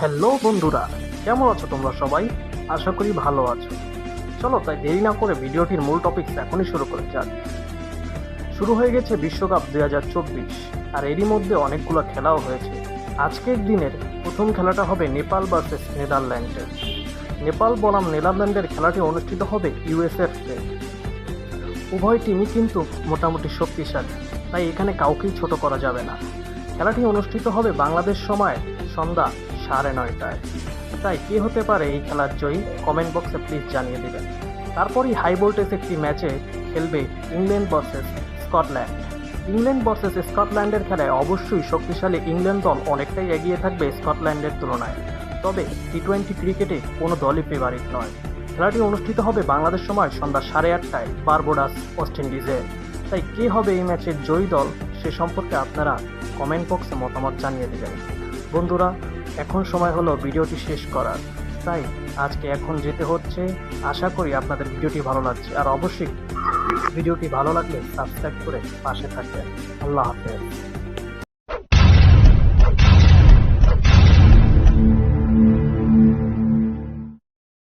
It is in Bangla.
হ্যালো বন্ধুরা, কেমন আছো তোমরা সবাই? আশা করি ভালো আছো। চলো তাই দেরি না করে ভিডিওটির মূল টপিক এখনই শুরু করে যাক। শুরু হয়ে গেছে বিশ্বকাপ দুই হাজার চব্বিশ, আর এরই মধ্যে অনেকগুলো খেলাও হয়েছে। আজকের দিনের প্রথম খেলাটা হবে নেপাল ভার্সেস নেদারল্যান্ডের। নেপাল বনাম নেদারল্যান্ডের খেলাটি অনুষ্ঠিত হবে ইউএসএফতে উভয় টিমই কিন্তু মোটামুটি শক্তিশালী, তাই এখানে কাউকেই ছোট করা যাবে না। খেলাটি অনুষ্ঠিত হবে বাংলাদেশ সময় সন্ধ্যা সাড়ে নয়টায়। তাই কে হতে পারে এই খেলার জয়ী? কমেন্ট বক্সে প্লিজ জানিয়ে দেবেন। তারপরই হাই ভোল্টেজ একটি ম্যাচে খেলবে England versus Scotland. England versus স্কটল্যান্ডের খেলায় অবশ্যই শক্তিশালী ইংল্যান্ড দল অনেকটাই এগিয়ে থাকবে স্কটল্যান্ডের তুলনায়। তবে টি টোয়েন্টি ক্রিকেটে কোনো দলই ফেভারিট নয়। খেলাটি অনুষ্ঠিত হবে বাংলাদেশ সময় সন্ধ্যা সাড়ে আটটায় বারবোডাস ওয়েস্ট ইন্ডিজে। তাই কে হবে এই ম্যাচের জয়ী দল সে সম্পর্কে আপনারা কমেন্ট বক্সে মতামত জানিয়ে দেবেন। বন্ধুরা এখন সময় হলো ভিডিওটি শেষ করার। তাই আজকে এখন যেতে হচ্ছে। আশা করি আপনাদের ভিডিওটি ভালো লাগছে। আর অবশ্যই ভিডিওটি ভালো লাগলে সাবস্ক্রাইব করে পাশে থাকবেন। আল্লাহ হাফেজ।